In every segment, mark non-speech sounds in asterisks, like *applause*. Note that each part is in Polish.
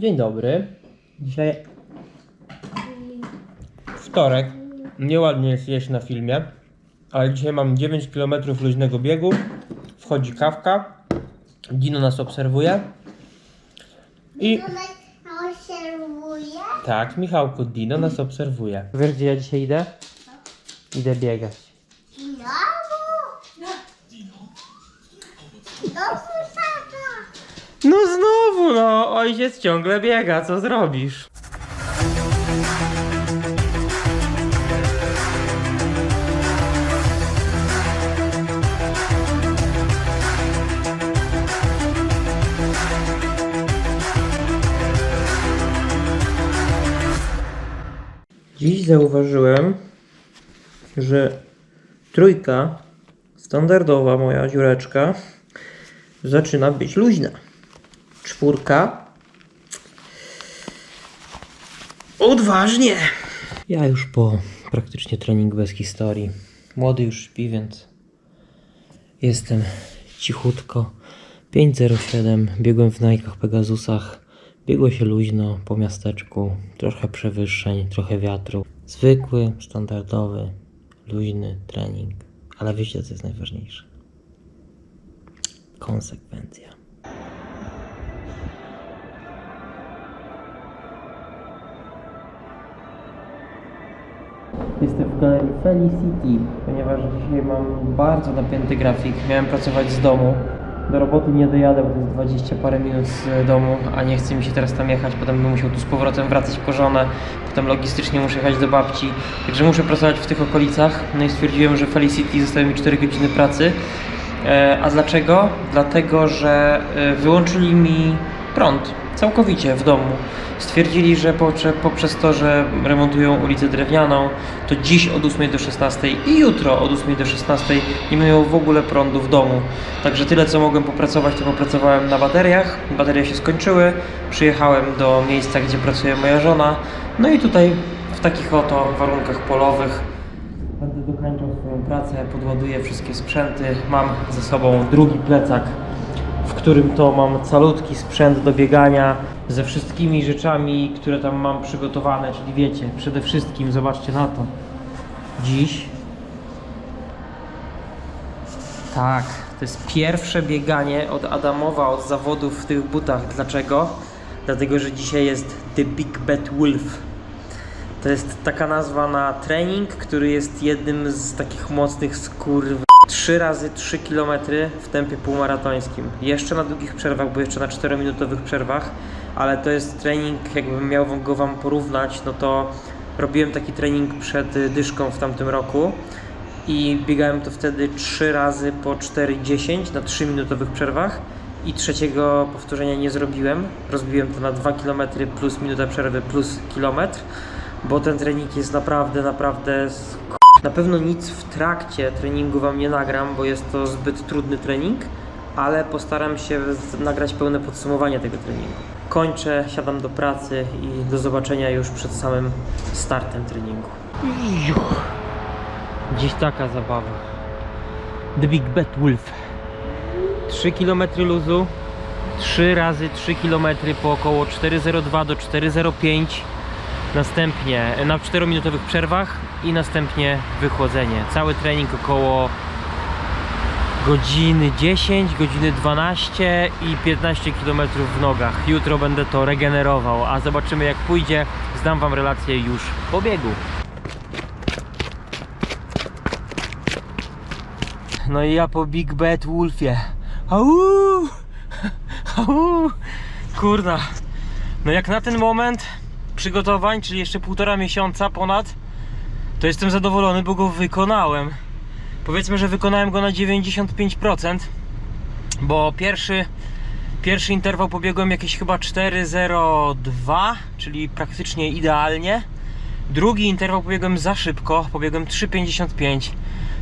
Dzień dobry. Dzisiaj wtorek. Nieładnie jest jeść na filmie, ale dzisiaj mam 9 km luźnego biegu. Wchodzi kawka. Dino nas obserwuje. I obserwuję. tak, Michałku, Dino nas obserwuje. Wiesz gdzie ja dzisiaj idę? Idę biegać. Znowu. Znowu tata. No znowu, no, ojciec ciągle biega, co zrobisz? Dziś zauważyłem, że trójka, standardowa moja dziureczka, zaczyna być luźna. Czwórka. Odważnie! Ja już po praktycznie trening bez historii. Młody już śpi, więc jestem cichutko. 5.07, biegłem w Najkach Pegasusach. Biegło się luźno po miasteczku, trochę przewyższeń, trochę wiatru. Zwykły, standardowy, luźny trening. Ale wiecie co jest najważniejsze? Konsekwencja. Felicity, ponieważ dzisiaj mam bardzo napięty grafik. Miałem pracować z domu. Do roboty nie dojadę, bo to jest 20 parę minut z domu, a nie chce mi się teraz tam jechać. Potem będę musiał tu z powrotem wracać po żonę. Potem logistycznie muszę jechać do babci. Także muszę pracować w tych okolicach. No i stwierdziłem, że Felicity zostały mi 4 godziny pracy. E, A dlaczego? Dlatego, że e, wyłączyli mi prąd całkowicie w domu. Stwierdzili, że poprze- poprzez to, że remontują ulicę drewnianą, to dziś od 8 do 16 i jutro od 8 do 16 nie miał w ogóle prądu w domu. Także tyle, co mogłem popracować, to popracowałem na bateriach. Baterie się skończyły. Przyjechałem do miejsca, gdzie pracuje moja żona. No i tutaj w takich oto warunkach polowych Będę dokończał swoją pracę, podładuję wszystkie sprzęty. Mam ze sobą drugi plecak, w którym to mam calutki sprzęt do biegania ze wszystkimi rzeczami, które tam mam przygotowane, czyli wiecie, przede wszystkim zobaczcie na to. Dziś tak, to jest pierwsze bieganie od Adamowa, od zawodów w tych butach. Dlaczego? Dlatego, że dzisiaj jest The Big Bad Wolf. To jest taka nazwa na trening, który jest jednym z takich mocnych skurw. 3 razy 3 km w tempie półmaratońskim. Jeszcze na długich przerwach, bo jeszcze na 4-minutowych przerwach, ale to jest trening, jakbym miał go wam porównać, no to robiłem taki trening przed dyszką w tamtym roku i biegałem to wtedy 3 razy po 4,10 na 3-minutowych przerwach i trzeciego powtórzenia nie zrobiłem. Rozbiłem to na 2 km plus minuta przerwy plus kilometr, bo ten trening jest naprawdę, naprawdę na pewno nic w trakcie treningu Wam nie nagram, bo jest to zbyt trudny trening, ale postaram się nagrać pełne podsumowanie tego treningu. Kończę, siadam do pracy i do zobaczenia już przed samym startem treningu. Dziś taka zabawa. The Big Bad Wolf. 3 km luzu, 3 razy 3 km po około 4,02 do 4,05. Następnie na 4-minutowych przerwach i następnie wychłodzenie. Cały trening około godziny 10, godziny 12 i 15 km w nogach. Jutro będę to regenerował, a zobaczymy jak pójdzie. Zdam Wam relację już po biegu. No i ja po Big Bad Wolfie. Au! *laughs* Au! Kurna. No jak na ten moment przygotowań, czyli jeszcze półtora miesiąca ponad, to jestem zadowolony, bo go wykonałem. Powiedzmy, że wykonałem go na 95%, bo pierwszy, pierwszy interwał pobiegłem jakieś chyba 4.02, czyli praktycznie idealnie. Drugi interwał pobiegłem za szybko, pobiegłem 3.55,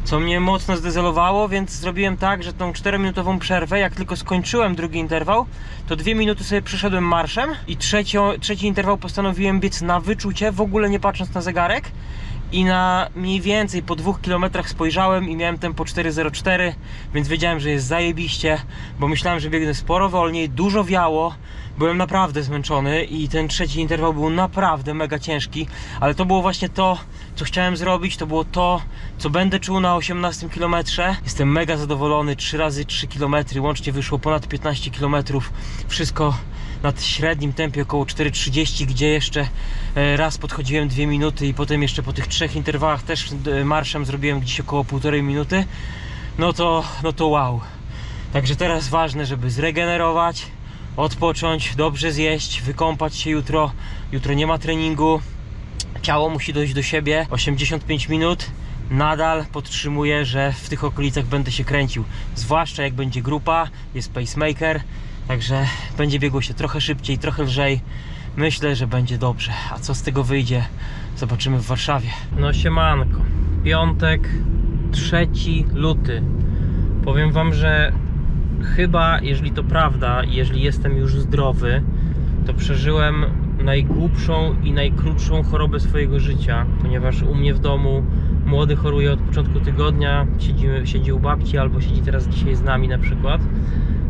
co mnie mocno zdezelowało, więc zrobiłem tak, że tą 4-minutową przerwę, jak tylko skończyłem drugi interwał, to dwie minuty sobie przeszedłem marszem i trzecio, trzeci interwał postanowiłem biec na wyczucie, w ogóle nie patrząc na zegarek i na mniej więcej po dwóch kilometrach spojrzałem i miałem tempo 4.04, więc wiedziałem, że jest zajebiście, bo myślałem, że biegnę sporo wolniej, dużo wiało, byłem naprawdę zmęczony i ten trzeci interwał był naprawdę mega ciężki, ale to było właśnie to, co chciałem zrobić, to było to, co będę czuł na 18 kilometrze. Jestem mega zadowolony, 3 razy 3 km, łącznie wyszło ponad 15 km, wszystko nad średnim tempie około 4.30, gdzie jeszcze e, raz podchodziłem 2 minuty i potem jeszcze po tych trzech interwałach też e, marszem zrobiłem gdzieś około 1,5 minuty. No to, no to wow. Także teraz ważne, żeby zregenerować, odpocząć, dobrze zjeść, wykąpać się jutro. Jutro nie ma treningu. Ciało musi dojść do siebie. 85 minut. Nadal podtrzymuję, że w tych okolicach będę się kręcił. Zwłaszcza jak będzie grupa, jest pacemaker. Także będzie biegło się trochę szybciej, trochę lżej. Myślę, że będzie dobrze. A co z tego wyjdzie, zobaczymy w Warszawie. No siemanko. Piątek, 3 luty. Powiem wam, że chyba, jeżeli to prawda, jeżeli jestem już zdrowy, to przeżyłem najgłupszą i najkrótszą chorobę swojego życia, ponieważ u mnie w domu młody choruje od początku tygodnia, siedzi, siedzi u babci albo siedzi teraz dzisiaj z nami na przykład.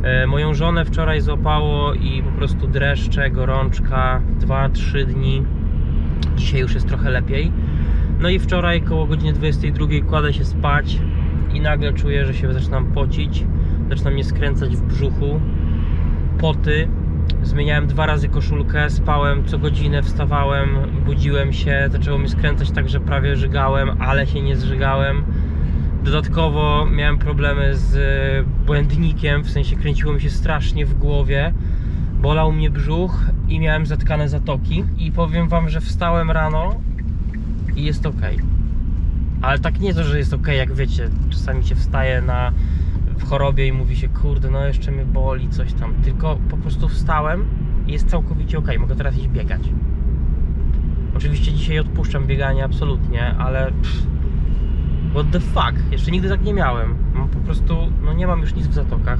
E, moją żonę wczoraj złapało i po prostu dreszcze, gorączka, 2-3 dni. Dzisiaj już jest trochę lepiej. No i wczoraj koło godziny 22 kładę się spać i nagle czuję, że się zaczynam pocić, zaczyna mnie skręcać w brzuchu, poty. Zmieniałem dwa razy koszulkę, spałem co godzinę, wstawałem, budziłem się, zaczęło mnie skręcać tak, że prawie żygałem, ale się nie zżygałem. Dodatkowo miałem problemy z e, błędnikiem, w sensie kręciło mi się strasznie w głowie. Bolał mnie brzuch i miałem zatkane zatoki. I powiem wam, że wstałem rano i jest ok. Ale tak nie to, że jest ok, jak wiecie, czasami się wstaje na w chorobie i mówi się, kurde, no jeszcze mnie boli, coś tam. Tylko po prostu wstałem i jest całkowicie ok, mogę teraz iść biegać. Oczywiście dzisiaj odpuszczam bieganie absolutnie, ale pff, what the fuck, jeszcze nigdy tak nie miałem. Po prostu, no nie mam już nic w zatokach.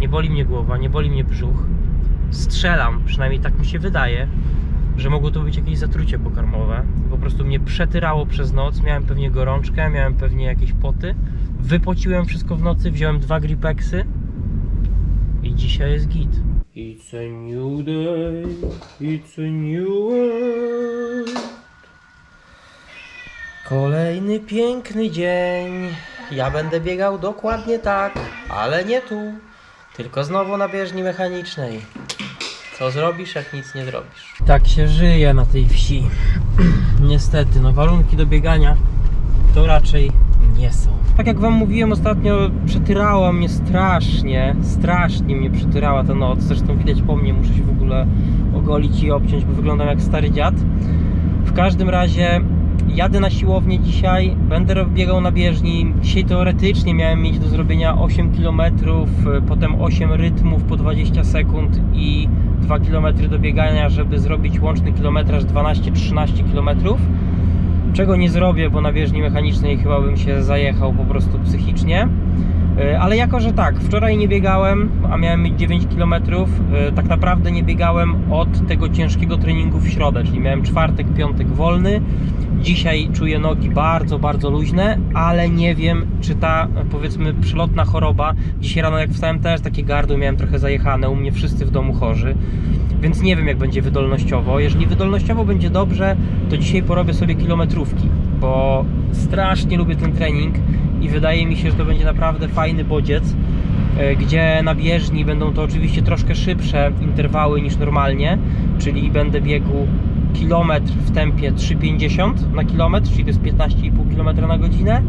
Nie boli mnie głowa, nie boli mnie brzuch. Strzelam, przynajmniej tak mi się wydaje, że mogło to być jakieś zatrucie pokarmowe. Po prostu mnie przetyrało przez noc, miałem pewnie gorączkę, miałem pewnie jakieś poty. Wypociłem wszystko w nocy, wziąłem dwa gripexy i dzisiaj jest git. It's a new day, it's a new world. Kolejny piękny dzień. Ja będę biegał dokładnie tak, ale nie tu, tylko znowu na bieżni mechanicznej. Co zrobisz, jak nic nie zrobisz? Tak się żyje na tej wsi. *clears throat* Niestety, no warunki do biegania to raczej nie są. Tak jak wam mówiłem ostatnio, przetyrała mnie strasznie, strasznie mnie przetyrała ta noc. Zresztą widać po mnie, muszę się w ogóle ogolić i obciąć, bo wyglądam jak stary dziad. W każdym razie jadę na siłownię dzisiaj, będę biegał na bieżni. Dzisiaj teoretycznie miałem mieć do zrobienia 8 km, potem 8 rytmów po 20 sekund i 2 km do biegania, żeby zrobić łączny kilometraż 12-13 km. Czego nie zrobię, bo na bieżni mechanicznej chyba bym się zajechał po prostu psychicznie. E, Ale jako, że tak, wczoraj nie biegałem, a miałem mieć 9 km, tak naprawdę nie biegałem od tego ciężkiego treningu w środę, czyli miałem czwartek, piątek wolny. Dzisiaj czuję nogi bardzo, bardzo luźne, ale nie wiem, czy ta e, powiedzmy przelotna choroba. Dzisiaj rano, jak wstałem, też takie gardło miałem trochę zajechane, u mnie wszyscy w domu chorzy. Więc nie wiem, jak będzie wydolnościowo. Jeżeli wydolnościowo będzie dobrze, to dzisiaj porobię sobie kilometrówki, bo strasznie lubię ten trening i wydaje mi się, że to będzie naprawdę fajny bodziec, e, gdzie na bieżni będą to oczywiście troszkę szybsze interwały niż normalnie, czyli będę biegł kilometr w tempie 3,50 na kilometr, czyli to jest 15,5 km na godzinę.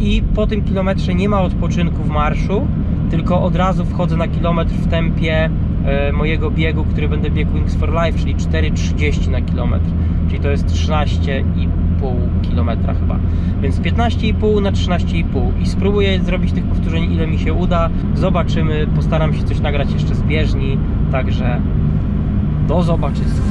I po tym kilometrze nie ma odpoczynku w marszu, tylko od razu wchodzę na kilometr w tempie e, mojego biegu, który będę biegł Wings for Life, czyli 4,30 na kilometr, czyli to jest 13,5 km chyba. Więc 15,5 na 13,5 i spróbuję zrobić tych powtórzeń ile mi się uda. Zobaczymy, postaram się coś nagrać jeszcze z bieżni, także do zobaczyska.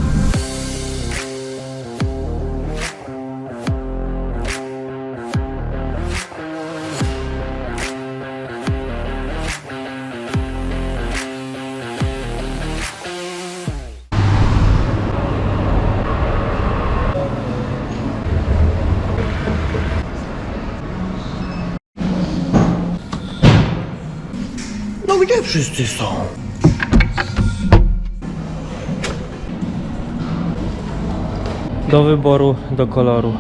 Wszyscy są. Do wyboru, do koloru.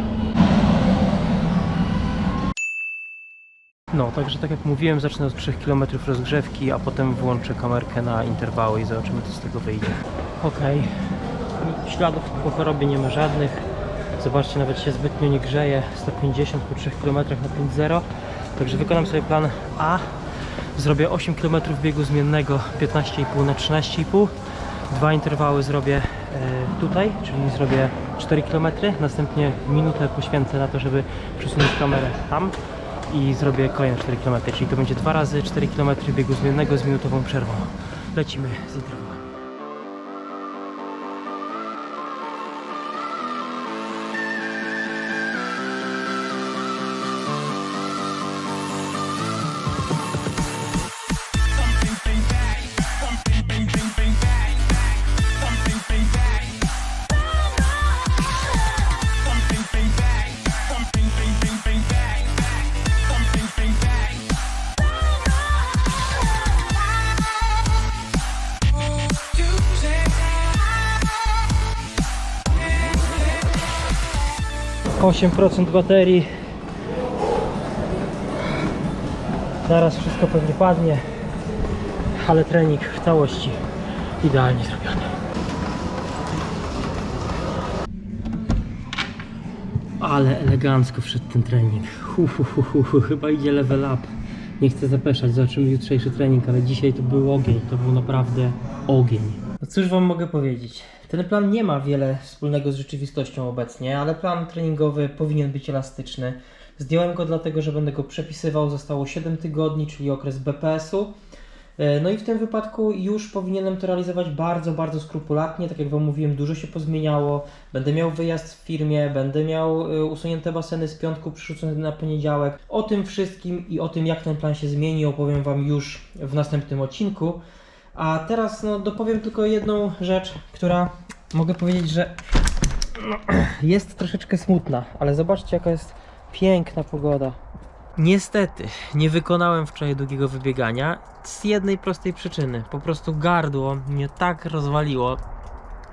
No, także tak jak mówiłem, zacznę od 3 km rozgrzewki, a potem włączę kamerkę na interwały i zobaczymy co z tego wyjdzie. Okej, śladów po chorobie nie ma żadnych. Zobaczcie, nawet się zbytnio nie grzeje. 150 po 3 km na 5.0. Także wykonam sobie plan A zrobię 8 km biegu zmiennego 15,5 na 13,5 dwa interwały zrobię e, tutaj, czyli zrobię 4 km, następnie minutę poświęcę na to, żeby przesunąć kamerę tam i zrobię kolejne 4 km, czyli to będzie dwa razy 4 km biegu zmiennego z minutową przerwą. Lecimy z interwału. 8% baterii. Zaraz wszystko pewnie padnie ale trening w całości idealnie zrobiony. Ale elegancko wszedł ten trening. Hu, hu, hu, hu, chyba idzie level up. Nie chcę zapeszać, zobaczymy jutrzejszy trening ale dzisiaj to był ogień, to był naprawdę ogień. No cóż wam mogę powiedzieć? Ten plan nie ma wiele wspólnego z rzeczywistością obecnie, ale plan treningowy powinien być elastyczny. Zdjąłem go dlatego, że będę go przepisywał. Zostało 7 tygodni, czyli okres BPS-u. E, No i w tym wypadku już powinienem to realizować bardzo, bardzo skrupulatnie. Tak jak Wam mówiłem, dużo się pozmieniało. Będę miał wyjazd w firmie, będę miał e, usunięte baseny z piątku przerzucone na poniedziałek. O tym wszystkim i o tym, jak ten plan się zmieni, opowiem Wam już w następnym odcinku. A teraz no, dopowiem tylko jedną rzecz, która mogę powiedzieć, że no, *clears throat* jest troszeczkę smutna, ale zobaczcie, jaka jest piękna pogoda. Niestety, nie wykonałem wczoraj długiego wybiegania z jednej prostej przyczyny. Po prostu gardło mnie tak rozwaliło,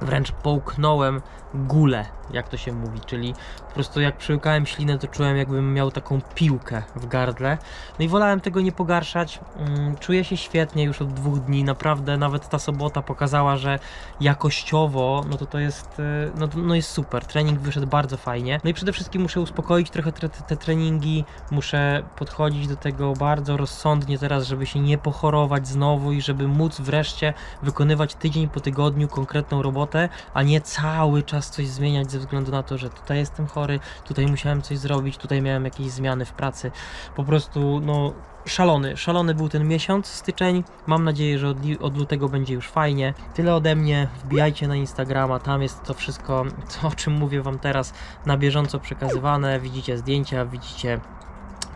wręcz połknąłem gulę, jak to się mówi, czyli po prostu jak przełykałem ślinę, to czułem jakbym miał taką piłkę w gardle. No i wolałem tego nie pogarszać. Mm, Czuję się świetnie już od dwóch dni, naprawdę nawet ta sobota pokazała, że jakościowo, no to to jest, y, no, no jest super. Trening wyszedł bardzo fajnie. No i przede wszystkim muszę uspokoić trochę te, te treningi, muszę podchodzić do tego bardzo rozsądnie teraz, żeby się nie pochorować znowu i żeby móc wreszcie wykonywać tydzień po tygodniu konkretną robotę, a nie cały czas coś zmieniać ze względu na to, że tutaj jestem chory, tutaj musiałem coś zrobić, tutaj miałem jakieś zmiany w pracy. Po prostu, no, szalony, szalony był ten miesiąc, styczeń. Mam nadzieję, że od, od lutego będzie już fajnie. Tyle ode mnie. Wbijajcie na Instagrama, tam jest to wszystko, co, o czym mówię Wam teraz, na bieżąco przekazywane. Widzicie zdjęcia, widzicie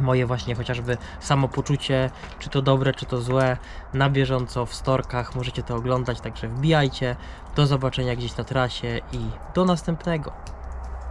moje właśnie chociażby samopoczucie, czy to dobre, czy to złe, na bieżąco w storkach, możecie to oglądać, także wbijajcie. Do zobaczenia gdzieś na trasie i do następnego.